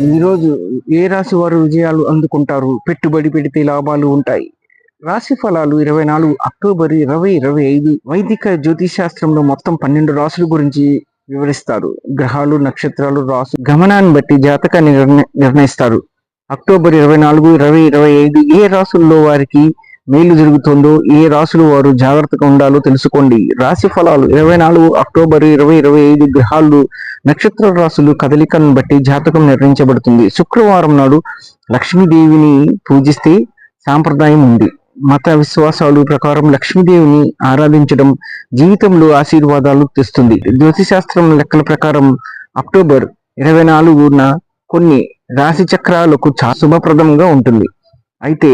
ఈరోజు ఏ రాశి వారు విజయాలు అందుకుంటారు? పెట్టుబడి పెడితే లాభాలు ఉంటాయి. రాశి ఫలాలు ఇరవై నాలుగు అక్టోబర్ ఇరవై ఇరవై ఐదు వైదిక జ్యోతిష్ శాస్త్రంలో మొత్తం పన్నెండు రాసుల గురించి వివరిస్తారు. గ్రహాలు నక్షత్రాలు రాసు గమనాన్ని బట్టి జాతకాన్ని నిర్ణ- నిర్ణయిస్తారు. అక్టోబర్ ఇరవై నాలుగు ఇరవై ఇరవై ఐదు ఏ రాసుల్లో వారికి మేలు జరుగుతుందో ఏ రాశులు వారు జాగ్రత్తగా ఉండాలో తెలుసుకోండి. రాశి ఫలాలు ఇరవై నాలుగు అక్టోబర్ ఇరవై ఇరవై ఐదు గ్రహాలు నక్షత్ర రాశులు కదలికలను బట్టి జాతకం నిర్ణయించబడుతుంది. శుక్రవారం నాడు లక్ష్మీదేవిని పూజిస్తే సాంప్రదాయం ఉంది. మత విశ్వాసాలు ప్రకారం లక్ష్మీదేవిని ఆరాధించడం జీవితంలో ఆశీర్వాదాలు తెస్తుంది. జ్యోతిశాస్త్రం లెక్కల ప్రకారం అక్టోబర్ ఇరవై నాలుగున కొన్ని రాశి చక్రాలకు చా శుభప్రదంగా ఉంటుంది. అయితే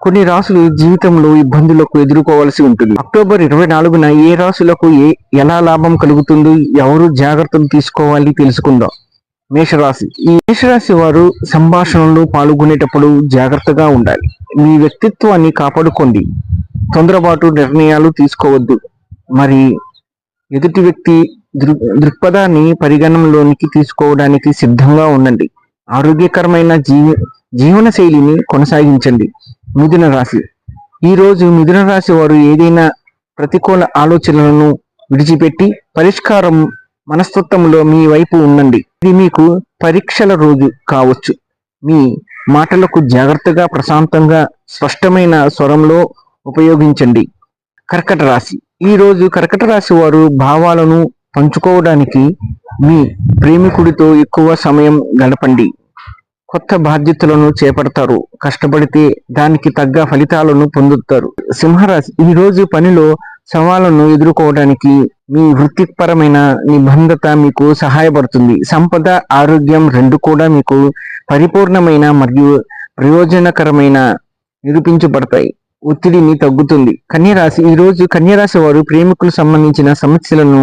కొన్ని రాసులు జీవితంలో ఇబ్బందులకు ఎదుర్కోవాల్సి ఉంటుంది. అక్టోబర్ ఇరవై నాలుగున ఏ రాసులకు ఏ ఎలా లాభం కలుగుతుందో ఎవరు జాగ్రత్తలు తీసుకోవాలి తెలుసుకుందాం. మేషరాశి. ఈ మేషరాశి వారు సంభాషణలో పాల్గొనేటప్పుడు జాగ్రత్తగా ఉండాలి. మీ వ్యక్తిత్వాన్ని కాపాడుకోండి. తొందరపాటు నిర్ణయాలు తీసుకోవద్దు. మరి ఎదుటి వ్యక్తి దృ దృక్పథాన్ని పరిగణనలోనికి తీసుకోవడానికి సిద్ధంగా ఉండండి. ఆరోగ్యకరమైన జీవ జీవన శైలిని కొనసాగించండి. మిథున రాశి. ఈ రోజు మిథున రాశి వారు ఏదైనా ప్రతికూల ఆలోచనలను విడిచిపెట్టి పరిష్కారం మనస్తత్వంలో మీ వైపు ఉండండి. ఇది మీకు పరీక్షల రోజు కావచ్చు. మీ మాటలకు జాగ్రత్తగా ప్రశాంతంగా స్పష్టమైన స్వరంలో ఉపయోగించండి. కర్కట రాశి. ఈ రోజు కర్కట రాశి వారు భావాలను పంచుకోవడానికి మీ ప్రేమికుడితో ఎక్కువ సమయం గడపండి. కొత్త బాధ్యతలను చేపడతారు. కష్టపడితే దానికి తగ్గ ఫలితాలను పొందుతారు. సింహరాశి ఈ రోజు పనిలో సవాళ్ళను ఎదుర్కోవడానికి మీ వృత్తిపరమైన నిబంధత మీకు సహాయపడుతుంది. సంపద ఆరోగ్యం రెండు కూడా మీకు పరిపూర్ణమైన మరియు ప్రయోజనకరమైన నిరూపించబడతాయి. ఒత్తిడిని తగ్గుతుంది. కన్యరాశి ఈ రోజు కన్యరాశి వారు ప్రేమికులు సంబంధించిన సమస్యలను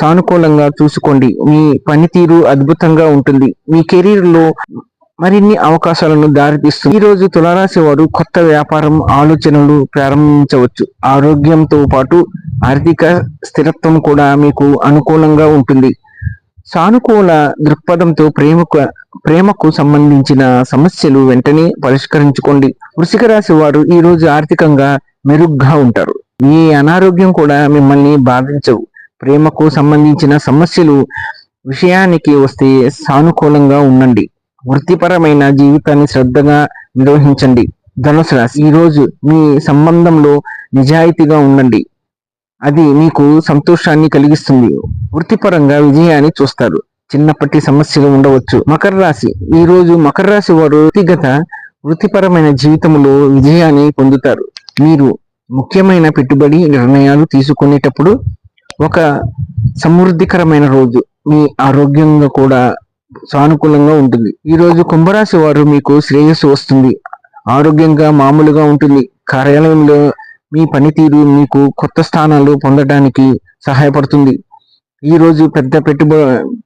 సానుకూలంగా చూసుకోండి. మీ పనితీరు అద్భుతంగా ఉంటుంది. మీ కెరీర్లో మరిన్ని అవకాశాలను దారితీస్తుంది. ఈ రోజు తులారాశి వారు కొత్త వ్యాపారం ఆలోచనలు ప్రారంభించవచ్చు. ఆరోగ్యంతో పాటు ఆర్థిక స్థిరత్వం కూడా మీకు అనుకూలంగా ఉంటుంది. సానుకూల దృక్పథంతో ప్రేమకు ప్రేమకు సంబంధించిన సమస్యలు వెంటనే పరిష్కరించుకోండి. వృషిక రాశి వారు ఈ రోజు ఆర్థికంగా మెరుగ్గా ఉంటారు. మీ అనారోగ్యం కూడా మిమ్మల్ని బాధించవు. ప్రేమకు సంబంధించిన సమస్యలు విషయానికి వస్తే సానుకూలంగా ఉండండి. వృత్తిపరమైన జీవితాన్ని శ్రద్ధగా నిర్వహించండి. ధనుసు రాశి. ఈ రోజు మీ సంబంధంలో నిజాయితీగా ఉండండి. అది మీకు సంతోషాన్ని కలిగిస్తుంది. వృత్తిపరంగా విజయాన్ని చూస్తారు. చిన్నప్పటి సమస్యలు ఉండవచ్చు. మకర రాశి. ఈ రోజు మకర రాశి వారు వ్యక్తిగత వృత్తిపరమైన జీవితంలో విజయాన్ని పొందుతారు. మీరు ముఖ్యమైన పెట్టుబడి నిర్ణయాలు తీసుకునేటప్పుడు ఒక సమృద్ధికరమైన రోజు. మీ ఆరోగ్యంగా కూడా సానుకూలంగా ఉంటుంది. ఈ రోజు కుంభరాశి వారు మీకు శ్రేయస్సు వస్తుంది. ఆరోగ్యంగా మామూలుగా ఉంటుంది. కార్యాలయంలో మీ పనితీరు మీకు కొత్త స్థానాలు పొందడానికి సహాయపడుతుంది. ఈ రోజు పెద్ద పెట్టుబ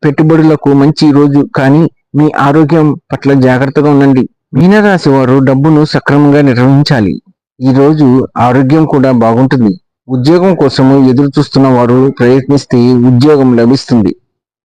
పెట్టుబడులకు మంచి రోజు కానీ మీ ఆరోగ్యం పట్ల జాగ్రత్తగా ఉండండి. మీనరాశి వారు డబ్బును సక్రమంగా నిర్వహించాలి. ఈ రోజు ఆరోగ్యం కూడా బాగుంటుంది. ఉద్యోగం కోసము ఎదురు చూస్తున్న వారు ప్రయత్నిస్తే ఉద్యోగం లభిస్తుంది.